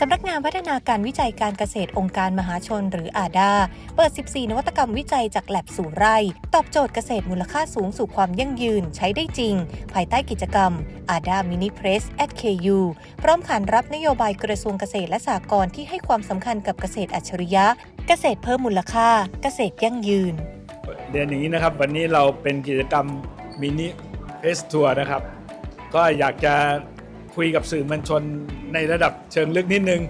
สำนักงานพัฒนาการวิจัยการเกษตรองค์การมหาชนหรืออาดา เปิด 14 นวัตกรรมวิจัยจากแลบสู่ไร่ ตอบโจทย์เกษตรมูลค่าสูงสู่ความยั่งยืนใช้ได้จริง ภายใต้กิจกรรม ADA Mini Press at KU พร้อมขานรับนโยบายกระทรวงเกษตรและสหกรณ์ที่ให้ความสำคัญกับเกษตรอัจฉริยะ เกษตรเพิ่มมูลค่า เกษตรยั่งยืนเรียนอย่างนี้นะครับวันนี้เราเป็นกิจกรรมมินิเพรสทัวร์นะครับ ก็อยากจะ คุยกับสื่อมวลชนในระดับเชิงลึกนิดนึง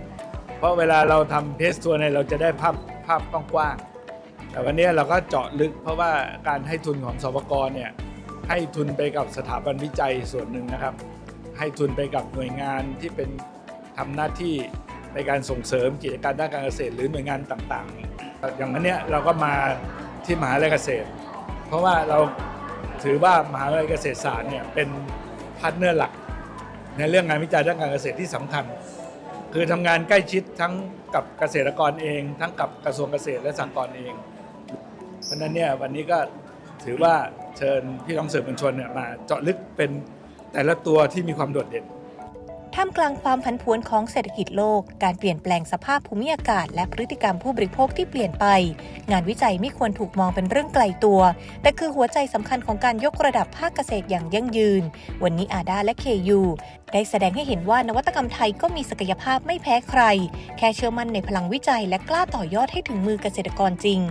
เพราะเวลาเราทำเพสทัวร์เนี่ยเราจะได้ภาพภาพกว้างๆแต่วันนี้เราก็เจาะลึกเพราะว่าการให้ทุนของสปกรเนี่ยให้ทุนไปกับสถาบันวิจัยส่วนหนึ่งนะครับ ให้ทุนไปกับหน่วยงานที่เป็นทำหน้าที่ในการส่งเสริมกิจการด้านการเกษตรหรือหน่วยงานต่างๆ อย่างวันเนี้ยเราก็มาที่มหาวิทยาลัยเกษตร เพราะว่าเราถือว่ามหาวิทยาลัยเกษตรศาสตร์เนี่ยเป็นพาร์ทเนอร์หลัก ในเรื่องงานวิจัยด้านการเกษตรที่สำคัญ คือทำงานใกล้ชิดทั้งกับเกษตรกรเอง ทั้งกับกระทรวงเกษตรและสหกรณ์เอง เพราะฉะนั้นเนี่ยวันนี้ก็ถือว่าเชิญพี่น้องสื่อมวลชนเนี่ยมาเจาะลึกเป็นแต่ละตัวที่มีความโดดเด่น ท่ามกลางความผันผวนของเศรษฐกิจโลก การเปลี่ยนแปลงสภาพภูมิอากาศ และพฤติกรรมผู้บริโภคที่เปลี่ยนไป งานวิจัยไม่ควรถูกมองเป็นเรื่องไกลตัว แต่คือหัวใจสำคัญของการยกระดับภาคเกษตรอย่างยั่งยืน วันนี้อาดาและ KU ได้แสดงให้เห็นว่านวัตกรรมไทยก็มีศักยภาพไม่แพ้ใคร แค่เชื่อมั่นในพลังวิจัยและกล้าต่อยอดให้ถึงมือเกษตรกรจริง